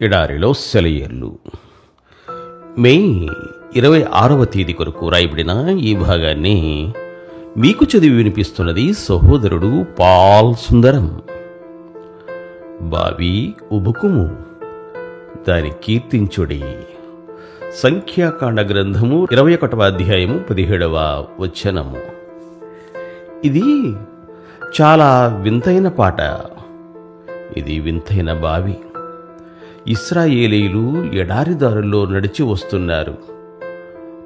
ఎడారిలో సెలయేర్లు. మే ఇరవై ఆరవ తేదీ కొరకు రాయబడిన ఈ భాగాన్ని మీకు చదివి వినిపిస్తున్నది సహోదరుడు పాల్ సుందరం. బావి ఉబుకుము. దాని కీర్తించుడి. సంఖ్యాకాండ గ్రంథము ఇరవై ఒకటవ అధ్యాయము పదిహేడవ వచనము. ఇది చాలా వింతైన పాట. ఇది వింతైన బావి. ఇస్రాయేలీలు ఎడారిదారుల్లో నడిచి వస్తున్నారు.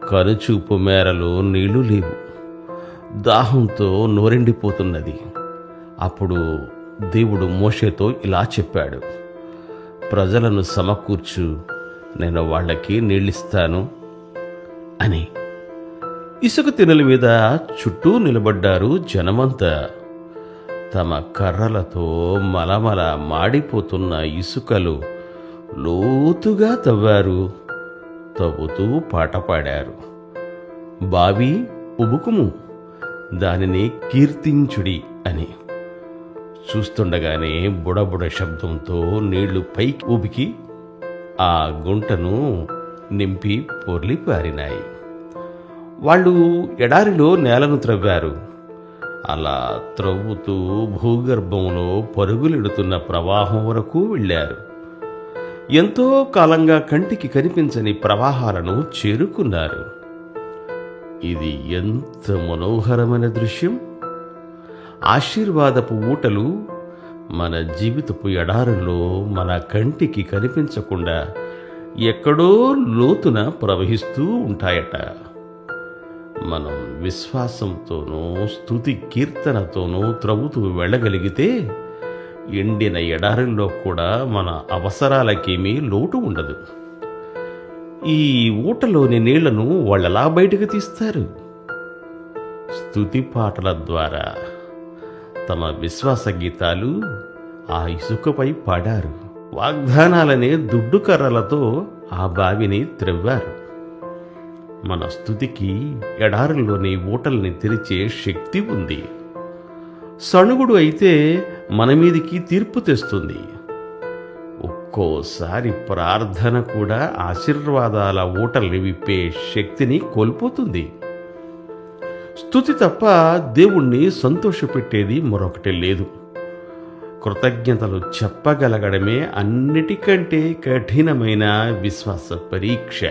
కనుచూపు మేరలో నీళ్ళు లేవు. దాహంతో నోరెండిపోతున్నది. అప్పుడు దేవుడు మోషేతో ఇలా చెప్పాడు ప్రజలను సమకూర్చు నేను వాళ్ళకి నీళ్ళిస్తాను అని. ఇసుక తినల మీద చుట్టూ నిలబడ్డారు జనమంతా. తమ కర్రలతో మలమల మాడిపోతున్న ఇసుకలు లోతుగా తవ్వారు. తవ్వుతూ పాట పాడారు. బావి ఉబుకుము దానిని కీర్తించుడి అని. చూస్తుండగానే బుడబుడ శబ్దంతో నీళ్ళు పైకి ఉబికి ఆ గుంటను నింపి పొర్లి పారినాయి. వాళ్ళు ఎడారిలో నేలను త్రవ్వారు. అలా త్రవ్వుతూ భూగర్భంలో పరుగులెడుతున్న ప్రవాహం వరకు వెళ్ళారు. ఎంతో కాలంగా కంటికి కనిపించని ప్రవాహాలను చేరుకున్నారు. ఇది ఎంత మనోహరమైన దృశ్యం! ఆశీర్వాదపు ఊటలు మన జీవితపు ఎడారుల్లో మన కంటికి కనిపించకుండా ఎక్కడో లోతున ప్రవహిస్తూ ఉంటాయట. మనం విశ్వాసంతోనూ స్థుతి కీర్తనతోనూ త్రవ్వుతూ వెళ్ళగలిగితే ఎండిన ఎడారుల్లో కూడా మన అవసరాలకేమీ లోటు ఉండదు. ఈ ఊటలోని నీళ్ళను వాళ్ళెలా బయటకు తీస్తారు. స్థుతి పాటల ద్వారా తమ విశ్వాస గీతాలు ఆ ఇసుకపై పాడారు. వాగ్దానాలనే దుడ్డు కర్రలతో ఆ బావిని త్రవ్వారు. మన స్థుతికి ఎడారుల్లోని ఊటల్ని తెరిచే శక్తి ఉంది. సణుగుడు అయితే మన మీదికి తీర్పు తెస్తుంది. ఒక్కోసారి ప్రార్థన కూడా ఆశీర్వాదాల ఊటల్ని విప్పే శక్తిని కోల్పోతుంది. స్థుతి తప్ప దేవుణ్ణి సంతోషపెట్టేది మరొకటి లేదు. కృతజ్ఞతలు చెప్పగలగడమే అన్నిటికంటే కఠినమైన విశ్వాస పరీక్ష.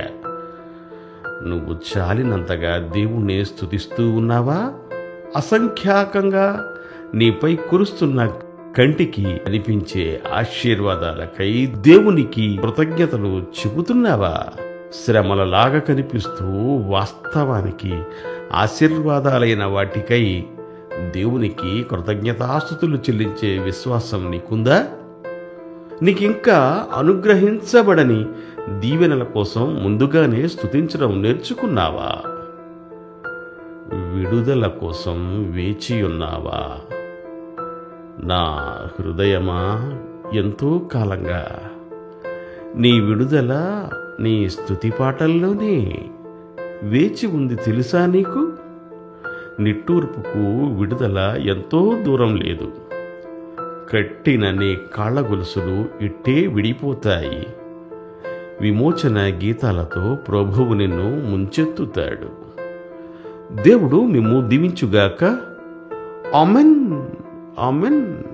నువ్వు చాలినంతగా దేవుణ్ణి స్థుతిస్తూ ఉన్నావా? అసంఖ్యాకంగా నీపై కురుస్తున్న కంటికి అనిపించే ఆశీర్వాదాలకై దేవునికి కృతజ్ఞతలు చెబుతున్నావా? శ్రమలలాగా కనిపిస్తూ వాస్తవానికి ఆశీర్వాదాలైన వాటికై దేవునికి కృతజ్ఞతాస్థుతులు చెల్లించే విశ్వాసం నీకుందా? నీకింకా అనుగ్రహించబడని దీవెనల కోసం ముందుగానే స్తుతించడం నేర్చుకున్నావా? విడుదల కోసం వేచి ఉన్నావా నా హృదయమా ఎంతో కాలంగా. నీ విడుదల నీ స్తుతి పాటల్లోనే వేచి ఉంది తెలుసా నీకు? నిట్టూర్పుకు విడుదల ఎంతో దూరం లేదు. కట్టిన నీ కాళ్ళ గొలుసులు ఇట్టే విడిపోతాయి. విమోచన గీతాలతో ప్రభువు నిన్ను ముంచెత్తుతాడు. దేవుడు మిమ్ము దీవించుగాక. Amen Amen.